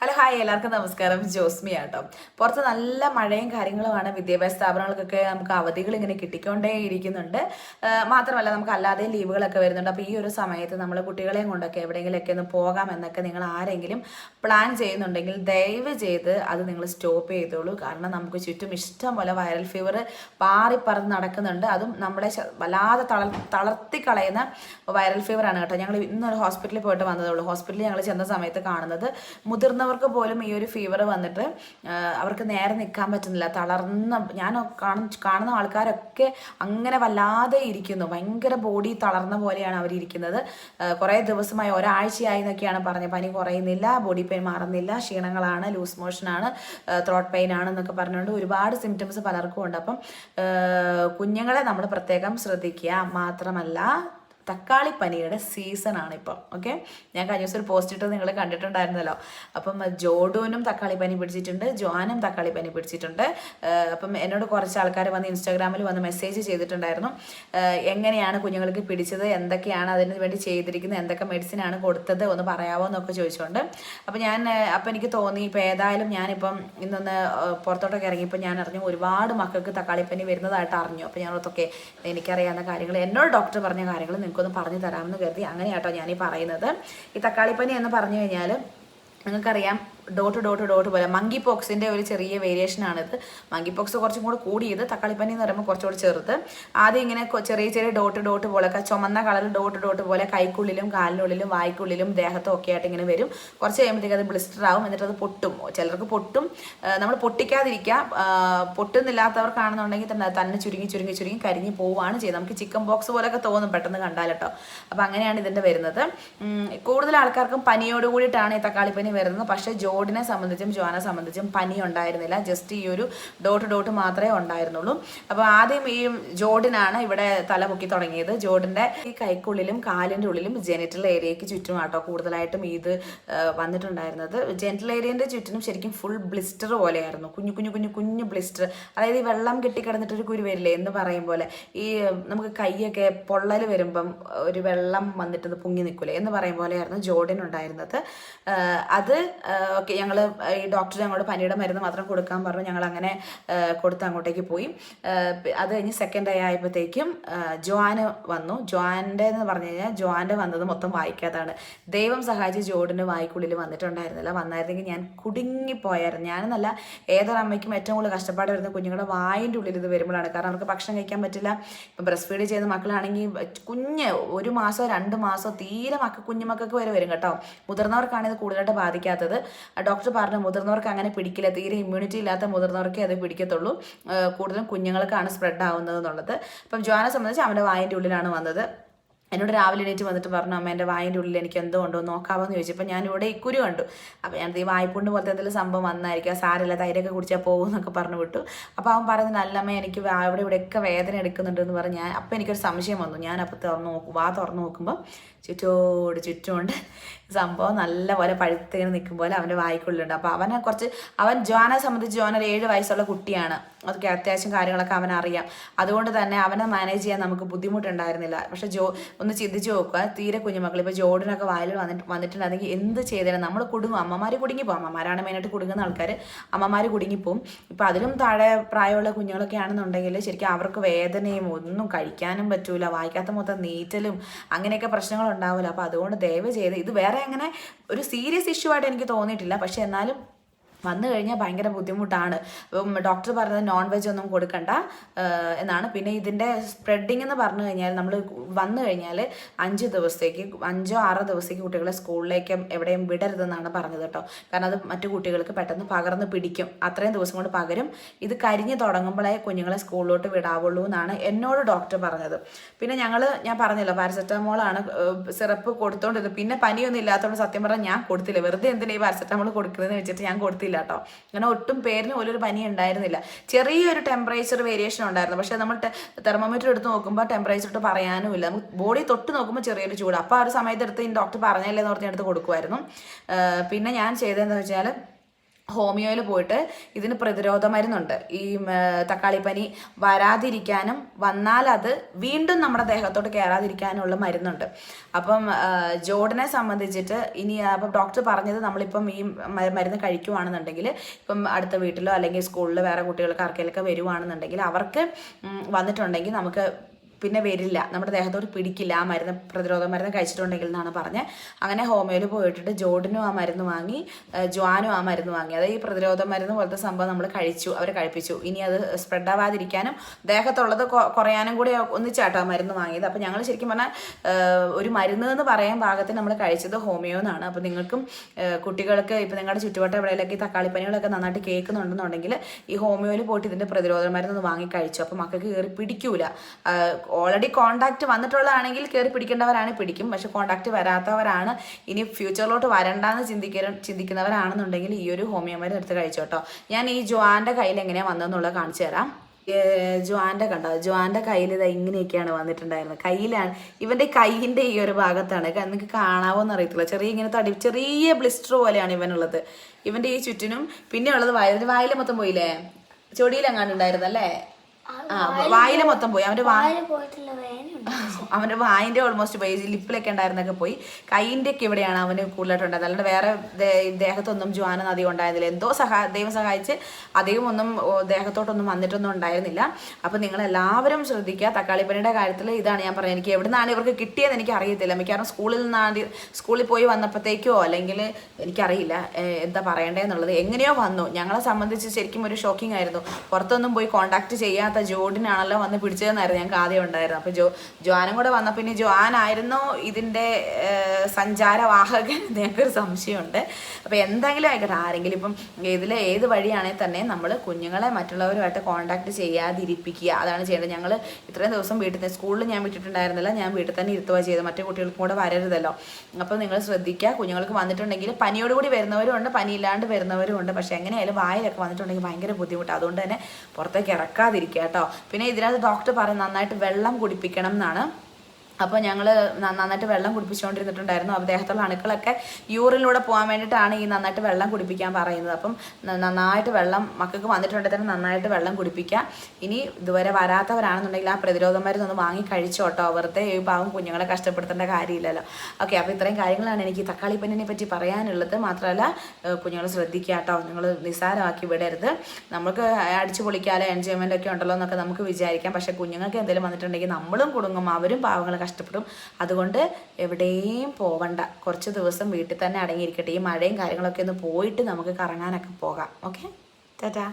Hello hi. എല്ലാവർക്കും നമസ്കാരം. ജോസ്മി ആട്ടോ പുറത്ത് നല്ല മഴയും കാര്യങ്ങളുമാണ്. വിദ്യാഭ്യാസ സ്ഥാപനങ്ങൾക്കൊക്കെ നമുക്ക് അവധികൾ ഇങ്ങനെ കിട്ടിക്കൊണ്ടേ ഇരിക്കുന്നുണ്ട്. മാത്രമല്ല നമുക്ക് അല്ലാതെ ലീവുകളൊക്കെ വരുന്നുണ്ട്. അപ്പോൾ ഈ ഒരു സമയത്ത് നമ്മൾ കുട്ടികളെയും കൊണ്ടൊക്കെ എവിടെയെങ്കിലുമൊക്കെ ഒന്ന് പോകാം എന്നൊക്കെ നിങ്ങൾ ആരെങ്കിലും പ്ലാൻ ചെയ്യുന്നുണ്ടെങ്കിൽ ദയവ് ചെയ്ത് അത് നിങ്ങൾ സ്റ്റോപ്പ് ചെയ്തോളൂ. കാരണം നമുക്ക് ചുറ്റും ഇഷ്ടം പോലെ വൈറൽ ഫീവർ പാറിപ്പറന്ന് നടക്കുന്നുണ്ട്. അതും നമ്മളെ വല്ലാതെ തളർ തളർത്തി കളയുന്ന വൈറൽ ഫീവറാണ് കേട്ടോ. ഞങ്ങൾ ഇന്നൊരു ഹോസ്പിറ്റലിൽ പോയിട്ട് വന്നതേ ഉള്ളൂ. ഹോസ്പിറ്റലിൽ ഞങ്ങൾ ചെന്ന സമയത്ത് കാണുന്നത് മുതിർന്നവർക്ക് പോലും ഈ ഒരു ഫീവർ വന്നിട്ട് അവർക്ക് നേരെ നിൽക്കാൻ പറ്റുന്നില്ല. തളർന്ന ഞാൻ കാണുന്ന കാണുന്ന ആൾക്കാരൊക്കെ അങ്ങനെ വല്ലാതെ ഇരിക്കുന്നു. ഭയങ്കര ബോഡി തളർന്ന പോലെയാണ് അവർ ഇരിക്കുന്നത്. കുറേ ദിവസമായി ഒരാഴ്ചയായി എന്നൊക്കെയാണ് പറഞ്ഞത്. പനി കുറയുന്നില്ല ബോഡി പെയിൻ മാറുന്നില്ല ക്ഷീണങ്ങളാണ് ലൂസ് മോഷനാണ് ത്രോട്ട് പെയിൻ ആണ് എന്നൊക്കെ പറഞ്ഞുകൊണ്ട് ഒരുപാട് സിംറ്റംസ് പലർക്കും ഉണ്ട്. അപ്പം കുഞ്ഞുങ്ങളെ നമ്മൾ പ്രത്യേകം ശ്രദ്ധിക്കുക. മാത്രമല്ല തക്കാളിപ്പനിയുടെ സീസണാണ് ഇപ്പം ഓക്കെ? ഞാൻ കഴിഞ്ഞ ദിവസം ഒരു പോസ്റ്റ് ഇട്ട് നിങ്ങൾ കണ്ടിട്ടുണ്ടായിരുന്നല്ലോ. അപ്പം ജോഡുവിനും തക്കാളിപ്പനി പിടിച്ചിട്ടുണ്ട് ജോനും തക്കാളിപ്പനി പിടിച്ചിട്ടുണ്ട്. ആഹ് അപ്പം എന്നോട് കുറച്ച് ആൾക്കാർ വന്ന് ഇൻസ്റ്റാഗ്രാമിൽ വന്ന് മെസ്സേജ് ചെയ്തിട്ടുണ്ടായിരുന്നു. എങ്ങനെയാണ് കുഞ്ഞുങ്ങൾക്ക് പിടിച്ചത് എന്തൊക്കെയാണ് അതിന് വേണ്ടി ചെയ്തിരിക്കുന്നത് എന്തൊക്കെ മെഡിസിൻ ആണ് കൊടുത്തത് ഒന്ന് പറയാമോ എന്നൊക്കെ ചോദിച്ചുകൊണ്ട് അപ്പം ഞാൻ അപ്പം എനിക്ക് തോന്നി ഇപ്പം ഏതായാലും ഞാനിപ്പം ഇന്നൊന്ന് പുറത്തോട്ടൊക്കെ ഇറങ്ങിയപ്പോൾ ഞാൻ അറിഞ്ഞു ഒരുപാട് മക്കൾക്ക് തക്കാളിപ്പനി വരുന്നതായിട്ട് അറിഞ്ഞു. അപ്പം ഞാൻ ഓർത്തൊക്കെ എനിക്കറിയാവുന്ന കാര്യങ്ങൾ എന്നോട് ഡോക്ടർ പറഞ്ഞ കാര്യങ്ങൾ നിങ്ങൾക്കൊന്ന് പറഞ്ഞു തരാമെന്ന് കരുതി അങ്ങനെയാട്ടോ ഞാനീ പറയുന്നത്. ഈ തക്കാളിപ്പനി എന്ന് പറഞ്ഞു കഴിഞ്ഞാൽ നിങ്ങൾക്കറിയാം ഡോട്ട് ഡോട്ട് ഡോട്ട് പോലെ. മങ്കി പോക്സിന്റെ ഒരു ചെറിയ വേരിയേഷൻ ആണിത്. മങ്കി പോക്സ് കുറച്ചും കൂടെ കൂടിയത് തക്കാളിപ്പനി എന്ന് പറയുമ്പോൾ കുറച്ചുകൂടി ചെറുത്. ആദ്യം ഇങ്ങനെ ചെറിയ ചെറിയ ഡോട്ട് ഡോട്ട് പോലെ ചുമന്ന കളറിൽ ഡോട്ട് ഡോട്ട് പോലെ കൈക്കുള്ളിലും കാലിനുള്ളിലും വായ്ക്കുള്ളിലും ദേഹത്തും ഒക്കെ ആയിട്ട് ഇങ്ങനെ വരും. കുറച്ച് കഴിയുമ്പോഴത്തേക്ക് അത് ബ്ലിസ്റ്റർ ആവും എന്നിട്ട് അത് പൊട്ടും. ചിലർക്ക് പൊട്ടും. നമ്മൾ പൊട്ടിക്കാതിരിക്കുക പൊട്ടുന്നില്ലാത്തവർക്കാണെന്നുണ്ടെങ്കിൽ തന്നെ തന്നെ ചുരുങ്ങി ചുരുങ്ങി ചുരുങ്ങി കരിഞ്ഞ് പോവുകയാണ് ചെയ്യുന്നത്. നമുക്ക് ചിക്കൻ ബോക്സ് പോലെയൊക്കെ തോന്നും പെട്ടെന്ന് കണ്ടാൽ കേട്ടോ. അപ്പോൾ അങ്ങനെയാണ് ഇതിന്റെ വരുന്നത്. കൂടുതൽ ആൾക്കാർക്കും പനിയോട് കൂടിയിട്ടാണ് ഈ തക്കാളിപ്പനി വരുന്നത്. പക്ഷേ ജോഡിനെ സംബന്ധിച്ചും ജോനെ സംബന്ധിച്ചും പനി ഉണ്ടായിരുന്നില്ല ജസ്റ്റ് ഈ ഒരു ഡോട്ട് ഡോട്ട് മാത്രമേ ഉണ്ടായിരുന്നുള്ളൂ. അപ്പോൾ ആദ്യം ഈ ജോഡിനാണ് ഇവിടെ തല പൊക്കി തുടങ്ങിയത്. ജോഡിന്റെ ഈ കൈക്കുള്ളിലും കാലിന്റെ ഉള്ളിലും ജെനിറ്റൽ ഏരിയയ്ക്ക് ചുറ്റും ആട്ടോ കൂടുതലായിട്ടും ഇത് വന്നിട്ടുണ്ടായിരുന്നത്. ജെനിറ്റൽ ഏരിയന്റെ ചുറ്റിനും ശരിക്കും ഫുൾ ബ്ലിസ്റ്റർ പോലെയായിരുന്നു. കുഞ്ഞു കുഞ്ഞു കുഞ്ഞു കുഞ്ഞു ബ്ലിസ്റ്റർ. അതായത് ഈ വെള്ളം കെട്ടിക്കിടന്നിട്ടൊരു കുരു വരില്ലേ എന്ന് പറയും പോലെ ഈ നമുക്ക് കൈയൊക്കെ പൊള്ളൽ വരുമ്പം ഒരു വെള്ളം വന്നിട്ടത് പൊങ്ങി നിൽക്കൂലേ എന്ന് പറയും പോലെയായിരുന്നു ജോർഡിൻ ഉണ്ടായിരുന്നത് അത് ഓക്കെ ഞങ്ങൾ ഈ ഡോക്ടർ ഞങ്ങളോട് പനിയുടെ മരുന്ന് മാത്രം കൊടുക്കാൻ പറഞ്ഞു. ഞങ്ങൾ അങ്ങനെ കൊടുത്ത് അങ്ങോട്ടേക്ക് പോയി. അത് കഴിഞ്ഞ് സെക്കൻഡ് ഡേ ആയപ്പോഴത്തേക്കും ജോആാന് വന്നു. ജോആാന്റെ എന്ന് പറഞ്ഞു കഴിഞ്ഞാൽ ജോആാന്റെ വന്നത് മൊത്തം വായിക്കാതാണ് ദൈവം സഹായിച്ച് ജോഡിന് വായിക്കുള്ളിൽ വന്നിട്ടുണ്ടായിരുന്നില്ല. വന്നായിരുന്നെങ്കിൽ ഞാൻ കുടുങ്ങിപ്പോയായിരുന്നു. ഞാനെന്നല്ല ഏതൊരമ്മയ്ക്കും ഏറ്റവും കൂടുതൽ കഷ്ടപ്പാട് വരുന്ന കുഞ്ഞുങ്ങളുടെ വായിന്റെ ഉള്ളിൽ ഇത് വരുമ്പോഴാണ്. കാരണം അവർക്ക് ഭക്ഷണം കഴിക്കാൻ പറ്റില്ല. ഇപ്പം ബ്രസ്റ്റ് ഫീഡ് ചെയ്യുന്ന മക്കളാണെങ്കിൽ കുഞ്ഞ് ഒരു മാസമോ രണ്ട് മാസമോ തീരെ മക്ക കുഞ്ഞുമക്കൾക്ക് വരെ വരും കേട്ടോ. മുതിർന്നവർക്കാണ് ഇത് കൂടുതലായിട്ട് ബാധിക്കാത്തത്. ഡോക്ടർ പറഞ്ഞു മുതിർന്നവർക്ക് അങ്ങനെ പിടിക്കില്ല. തീരെ ഇമ്മ്യൂണിറ്റി ഇല്ലാത്ത മുതിർന്നവർക്കേ അത് പിടിക്കത്തുള്ളൂ. കൂടുതലും കുഞ്ഞുങ്ങൾക്കാണ് സ്പ്രെഡ് ആവുന്നത് എന്നുള്ളത്. അപ്പം ജോനെ സംബന്ധിച്ച് അവന്റെ വായിന്റെ ഉള്ളിലാണ് വന്നത്. എന്നോട് രാവിലെ എണീറ്റ് വന്നിട്ട് പറഞ്ഞു അമ്മ എന്റെ വായിന്റെ ഉള്ളിൽ എനിക്ക് എന്തോ ഉണ്ടോ നോക്കാമോ എന്ന് ചോദിച്ചപ്പോൾ ഞാൻ ഇവിടെ ഇക്കുരു കണ്ടു. അപ്പോൾ ഞാൻ ഈ വായ്പുണ്ട് പോലത്തെ എന്തെങ്കിലും സംഭവം വന്നായിരിക്കും സാരല്ല തൈരൊക്കെ കുടിച്ചാൽ പോകും എന്നൊക്കെ പറഞ്ഞു വിട്ടു. അപ്പോൾ അവൻ പറയുന്നത് അമ്മ എനിക്ക് ഇവിടെ ഇവിടെയൊക്കെ വേദന എടുക്കുന്നുണ്ട് എന്ന് പറഞ്ഞ് ഞാൻ അപ്പോൾ എനിക്കൊരു സംശയം വന്നു. ഞാൻ അപ്പോൾ തുറന്നു നോക്കും വാ തുറന്ന് നോക്കുമ്പോൾ ചുറ്റോട് ചുറ്റുമുണ്ട് സംഭവം നല്ലപോലെ പഴുത്തേന് നിൽക്കും പോലെ അവന്റെ വായിക്കുള്ളിലുണ്ട്. അപ്പോൾ അവനെ കുറച്ച് അവൻ ജോനെ സംബന്ധിച്ച് ജോൻ ഒരു ഏഴ് വയസ്സുള്ള കുട്ടിയാണ്. അതൊക്കെ അത്യാവശ്യം കാര്യങ്ങളൊക്കെ അവനറിയാം. അതുകൊണ്ട് തന്നെ അവനെ മാനേജ് ചെയ്യാൻ നമുക്ക് ബുദ്ധിമുട്ടുണ്ടായിരുന്നില്ല. പക്ഷേ ജോ ഒന്ന് ചിന്തിച്ച് നോക്കുക. തീരെ കുഞ്ഞുമക്കൾ ഇപ്പോൾ ജോഡിനൊക്കെ വായിൽ വന്നിട്ട് വന്നിട്ടുണ്ടെങ്കിൽ എന്ത് ചെയ്തേരം നമ്മൾ കുടുങ്ങും. അമ്മമാർ കുടുങ്ങിപ്പോകും അമ്മമാരാണ് മെയിനായിട്ട് കുടുങ്ങുന്ന ആൾക്കാർ അമ്മമാർ കുടുങ്ങിപ്പോവും. ഇപ്പോൾ അതിലും താഴെ പ്രായമുള്ള കുഞ്ഞുങ്ങളൊക്കെ ആണെന്നുണ്ടെങ്കിൽ ശരിക്കും അവർക്ക് വേദനയും ഒന്നും കഴിക്കാനും പറ്റൂല. വായിക്കാത്ത മൊത്തം നീറ്റലും അങ്ങനെയൊക്കെ പ്രശ്നങ്ങൾ ഉണ്ടാവില്ല അപ്പോൾ അതുകൊണ്ട് ദയവ് ചെയ്ത് ഇത് വേറെ അങ്ങനെ ഒരു സീരിയസ് ഇഷ്യൂ ആയിട്ട് എനിക്ക് തോന്നിയിട്ടില്ല. പക്ഷേ എന്നാലും വന്നു കഴിഞ്ഞാൽ ഭയങ്കര ബുദ്ധിമുട്ടാണ്. അപ്പം ഡോക്ടർ പറഞ്ഞത് നോൺ വെജ് ഒന്നും കൊടുക്കണ്ട എന്നാണ്. പിന്നെ ഇതിന്റെ സ്പ്രെഡിങ് എന്ന് പറഞ്ഞു കഴിഞ്ഞാൽ നമ്മൾ വന്നു കഴിഞ്ഞാൽ അഞ്ച് ദിവസത്തേക്ക് അഞ്ചോ ആറോ ദിവസത്തേക്ക് കുട്ടികളെ സ്കൂളിലേക്ക് എവിടെയും വിടരുതെന്നാണ് പറഞ്ഞത് കേട്ടോ. കാരണം അത് മറ്റു കുട്ടികൾക്ക് പെട്ടെന്ന് പകർന്ന് പിടിക്കും. അത്രയും ദിവസം കൊണ്ട് പകരും. ഇത് കരിഞ്ഞ് തുടങ്ങുമ്പോഴേ കുഞ്ഞുങ്ങളെ സ്കൂളിലോട്ട് വിടാവുള്ളൂ എന്നാണ് എന്നോട് ഡോക്ടർ പറഞ്ഞത്. പിന്നെ ഞങ്ങൾ ഞാൻ പറഞ്ഞല്ലോ പാരസെറ്റമോളാണ് സിറപ്പ് കൊടുത്തോണ്ടിരുന്നത്. പിന്നെ പനിയൊന്നും ഇല്ലാത്തതുകൊണ്ട് സത്യം പറഞ്ഞാൽ ഞാൻ കൊടുത്തില്ല. വെറുതെ എന്തിനാ ഈ പാരസെറ്റമോൾ കൊടുക്കുന്നതെന്ന് വെച്ചിട്ട് ഞാൻ കൊടുത്തില്ല. കേട്ടോ അങ്ങനെ ഒട്ടും പേരിന് പോലും ഒരു പനി ഉണ്ടായിരുന്നില്ല. ചെറിയൊരു ടെമ്പറേച്ചർ വേരിയേഷൻ ഉണ്ടായിരുന്നു. പക്ഷേ നമ്മൾ തെർമോമീറ്റർ എടുത്ത് നോക്കുമ്പോൾ ടെമ്പറേച്ചർ ഇട്ട് പറയാനും ഇല്ല. നമുക്ക് ബോഡി തൊട്ട് നോക്കുമ്പോൾ ചെറിയൊരു ചൂട്. അപ്പോൾ ആ ഒരു സമയത്ത് എടുത്ത് ഡോക്ടർ പറഞ്ഞല്ലേ എന്ന് പറഞ്ഞ് എടുത്ത് കൊടുക്കുമായിരുന്നു പിന്നെ ഞാൻ ചെയ്തതെന്ന് വെച്ചാൽ ഹോമിയോയിൽ പോയിട്ട് ഇതിന് പ്രതിരോധ മരുന്നുണ്ട്. ഈ തക്കാളിപ്പനി വരാതിരിക്കാനും വന്നാൽ അത് വീണ്ടും നമ്മുടെ ദേഹത്തോട്ട് കയറാതിരിക്കാനുള്ള മരുന്നുണ്ട്. അപ്പം ജോഡിനെ സംബന്ധിച്ചിട്ട് ഇനി അപ്പം ഡോക്ടർ പറഞ്ഞത് നമ്മളിപ്പം ഈ മരുന്ന് കഴിക്കുവാണെന്നുണ്ടെങ്കിൽ ഇപ്പം അടുത്ത വീട്ടിലോ അല്ലെങ്കിൽ സ്കൂളിലോ വേറെ കുട്ടികൾക്ക് ആർക്കെങ്കിലൊക്കെ വരുവാണെന്നുണ്ടെങ്കിൽ അവർക്ക് വന്നിട്ടുണ്ടെങ്കിൽ നമുക്ക് പിന്നെ വരില്ല. നമ്മുടെ ദേഹത്തോട് പിടിക്കില്ല. ആ മരുന്ന് പ്രതിരോധ മരുന്ന് കഴിച്ചിട്ടുണ്ടെങ്കിൽ എന്നാണ് പറഞ്ഞത് അങ്ങനെ ഹോമിയോയിൽ പോയിട്ട് ജോഡിനും ആ മരുന്ന് വാങ്ങി ജ്വാനും ആ മരുന്ന് വാങ്ങി. അതായത് ഈ പ്രതിരോധ മരുന്ന് പോലത്തെ സംഭവം നമ്മൾ കഴിച്ചു അവർ കഴിപ്പിച്ചു. ഇനി അത് സ്പ്രെഡ് ആവാതിരിക്കാനും ദേഹത്തുള്ളത് കുറയാനും കൂടി ഒന്നിച്ചാട്ടോ ആ മരുന്ന് വാങ്ങിയത്. അപ്പോൾ ഞങ്ങൾ ശരിക്കും പറഞ്ഞാൽ ഒരു മരുന്ന് എന്ന് പറയാൻ പാകത്തിന് നമ്മൾ കഴിച്ചത് ഹോമിയോ എന്നാണ്. അപ്പോൾ നിങ്ങൾക്കും കുട്ടികൾക്ക് ഇപ്പോൾ നിങ്ങളുടെ ചുറ്റുവട്ടം എവിടെയൊക്കെ ഈ തക്കാളിപ്പനികളൊക്കെ നന്നായിട്ട് കേൾക്കുന്നുണ്ടെന്നുണ്ടെങ്കിൽ ഈ ഹോമിയോയിൽ പോയിട്ട് ഇതിന്റെ പ്രതിരോധ മരുന്ന് വാങ്ങി കഴിച്ചു. അപ്പോൾ മക്കൾക്ക് കയറി പിടിക്കൂല. ഓൾറെഡി കോണ്ടാക്ട് വന്നിട്ടുള്ളതാണെങ്കിൽ കയറി പിടിക്കേണ്ടവരാണ് പിടിക്കും. പക്ഷെ കോണ്ടാക്ട് വരാത്തവരാണ്. ഇനി ഫ്യൂച്ചറിലോട്ട് വരണ്ടെന്ന് ചിന്തിക്കുന്ന ചിന്തിക്കുന്നവരാണെന്നുണ്ടെങ്കിൽ ഈ ഒരു ഹോമിയോ മരുന്ന് എടുത്ത് കഴിച്ചു കേട്ടോ ഞാൻ ഈ ജോാന്റെ കയ്യിൽ എങ്ങനെയാണ് വന്നതെന്നുള്ളത് കാണിച്ചു തരാം. ഏർ കണ്ടോ? ജോാന്റെ കയ്യിൽ ഇത് ഇങ്ങനെയൊക്കെയാണ് വന്നിട്ടുണ്ടായിരുന്നത്. കയ്യിലാണ് ഇവന്റെ കയ്യിന്റെ ഈ ഒരു ഭാഗത്താണ്. നിങ്ങൾക്ക് കാണാവോന്ന് അറിയത്തില്ല. ചെറിയ ഇങ്ങനെ തടി ചെറിയ ബ്ലിസ്റ്റർ പോലെയാണ് ഇവനുള്ളത്. ഇവന്റെ ഈ ചുറ്റിനും പിന്നെ ഉള്ളത് വായിൽ വായിൽ മൊത്തം പോയില്ലേ? ചൊടിയിലെങ്ങാണ്ടുണ്ടായിരുന്നല്ലേ ആ വായിലെ മൊത്തം പോയി. അവന്റെ വായ പോയിട്ടില്ല അവന്റെ വായിന്റെ ഓൾമോസ്റ്റ് പോയി ലിപ്പിലൊക്കെ ഉണ്ടായിരുന്നൊക്കെ പോയി. കൈയിന്റെ ഒക്കെ ഇവിടെയാണ് അവന് കൂടുതലായിട്ടുണ്ടായത് അല്ലാണ്ട് വേറെ ദേഹത്തൊന്നും ജ്വാന അധികം ഉണ്ടായിരുന്നില്ല. എന്തോ സഹാ ദൈവം സഹായിച്ച് അധികം ഒന്നും ദേഹത്തോട്ടൊന്നും വന്നിട്ടൊന്നും ഉണ്ടായിരുന്നില്ല. അപ്പൊ നിങ്ങൾ എല്ലാവരും ശ്രദ്ധിക്കുക. തക്കാളിപ്പനിയുടെ കാര്യത്തിൽ ഇതാണ് ഞാൻ പറയുന്നത് എനിക്ക് എവിടെ നിന്നാണ് ഇവർക്ക് കിട്ടിയത് എനിക്ക് അറിയത്തില്ല. മിക്കവാറും സ്കൂളിൽ നിന്നാണ് സ്കൂളിൽ പോയി വന്നപ്പോഴത്തേക്കോ അല്ലെങ്കിൽ എനിക്കറിയില്ല എന്താ പറയണ്ടേന്നുള്ളത് എങ്ങനെയോ വന്നു. ഞങ്ങളെ സംബന്ധിച്ച് ശരിക്കും ഒരു ഷോക്കിംഗ് ആയിരുന്നു. പുറത്തൊന്നും പോയി കോണ്ടാക്ട് ചെയ്യാത്ത ജോഡിനാണല്ലോ വന്ന് പിടിച്ചതെന്നായിരുന്നു ഞങ്ങൾക്ക് ആദ്യം ഉണ്ടായിരുന്നത്. അപ്പോൾ ജോ ജോാനും കൂടെ വന്നപ്പോൾ ഇനി ജോൻ ആയിരുന്നു ഇതിന്റെ സഞ്ചാരവാഹകൻ ഒരു സംശയമുണ്ട്. അപ്പോൾ എന്തെങ്കിലും ആയിക്കോട്ടെ ആരെങ്കിലും ഇപ്പം ഇതിൽ ഏത് വഴിയാണെങ്കിൽ തന്നെ നമ്മൾ കുഞ്ഞുങ്ങളെ മറ്റുള്ളവരുമായിട്ട് കോണ്ടാക്ട് ചെയ്യാതിരിപ്പിക്കുക. അതാണ് ചെയ്യേണ്ടത്. ഞങ്ങൾ ഇത്രയും ദിവസം വീട്ടിൽ നിന്ന് സ്കൂളിൽ ഞാൻ വിട്ടിട്ടുണ്ടായിരുന്നില്ല ഞാൻ വീട്ടിൽ തന്നെ ഇരുത്തുക ചെയ്ത് മറ്റു കുട്ടികൾക്കും കൂടെ വരരുതല്ലോ. അപ്പോൾ നിങ്ങൾ ശ്രദ്ധിക്കുക കുഞ്ഞുങ്ങൾക്ക് വന്നിട്ടുണ്ടെങ്കിൽ പനിയോടുകൂടി വരുന്നവരും ഉണ്ട് പനിയില്ലാണ്ട് വരുന്നവരും ഉണ്ട്. പക്ഷേ എങ്ങനെയായാലും വായിലൊക്കെ വന്നിട്ടുണ്ടെങ്കിൽ ഭയങ്കര ബുദ്ധിമുട്ടാണ് അതുകൊണ്ട് തന്നെ പുറത്തേക്ക് ഇറക്കാതിരിക്കുക കേട്ടോ. പിന്നെ ഇതിനകത്ത് ഡോക്ടർ പറയും നന്നായിട്ട് വെള്ളം കുടിപ്പിക്കണം എന്നാണ് അപ്പോൾ ഞങ്ങൾ നന്നായിട്ട് വെള്ളം കുടിപ്പിച്ചുകൊണ്ടിരുന്നിട്ടുണ്ടായിരുന്നു അപ്പോൾ ദേഹത്തുള്ള അണുക്കളൊക്കെ യൂറിനിലൂടെ പോകാൻ വേണ്ടിയിട്ടാണ് ഈ നന്നായിട്ട് വെള്ളം കുടിപ്പിക്കാൻ പറയുന്നത്. അപ്പം നന്നായിട്ട് വെള്ളം മക്കൾക്ക് വന്നിട്ടുണ്ടെങ്കിൽ തന്നെ നന്നായിട്ട് വെള്ളം കുടിപ്പിക്കുക ഇനി ഇതുവരെ വരാത്തവരാണെന്നുണ്ടെങ്കിൽ ആ പ്രതിരോധ മരുന്നൊന്ന് വാങ്ങി കഴിച്ചോട്ടോ. വെറുതെ ഈ പാവം കുഞ്ഞുങ്ങളെ കഷ്ടപ്പെടുത്തേണ്ട കാര്യമില്ലല്ലോ. ഓക്കെ അപ്പോൾ ഇത്രയും കാര്യങ്ങളാണ് എനിക്ക് തക്കാളി പനിനെ പറ്റി പറയാനുള്ളത്. മാത്രമല്ല കുഞ്ഞുങ്ങൾ ശ്രദ്ധിക്കുക കേട്ടോ നിങ്ങൾ നിസ്സാരമാക്കി വിടരുത്. നമുക്ക് അടിച്ചു പൊളിക്കാലോ എൻജോയ്മെന്റ് ഒക്കെ ഉണ്ടല്ലോ എന്നൊക്കെ നമുക്ക് വിചാരിക്കാം. പക്ഷേ കുഞ്ഞുങ്ങൾക്ക് എന്തെങ്കിലും വന്നിട്ടുണ്ടെങ്കിൽ നമ്മളും കുടുങ്ങും. അവരും പാവങ്ങൾ കഷ്ടപ്പെടും. അതുകൊണ്ട് എവിടെയും പോവണ്ട. കുറച്ച് ദിവസം വീട്ടിൽ തന്നെ അടങ്ങിയിരിക്കട്ടെ. ഈ മഴയും കാര്യങ്ങളൊക്കെ ഒന്ന് പോയിട്ട് നമുക്ക് കറങ്ങാനൊക്കെ പോകാം. ഓക്കെ? ടാറ്റാ.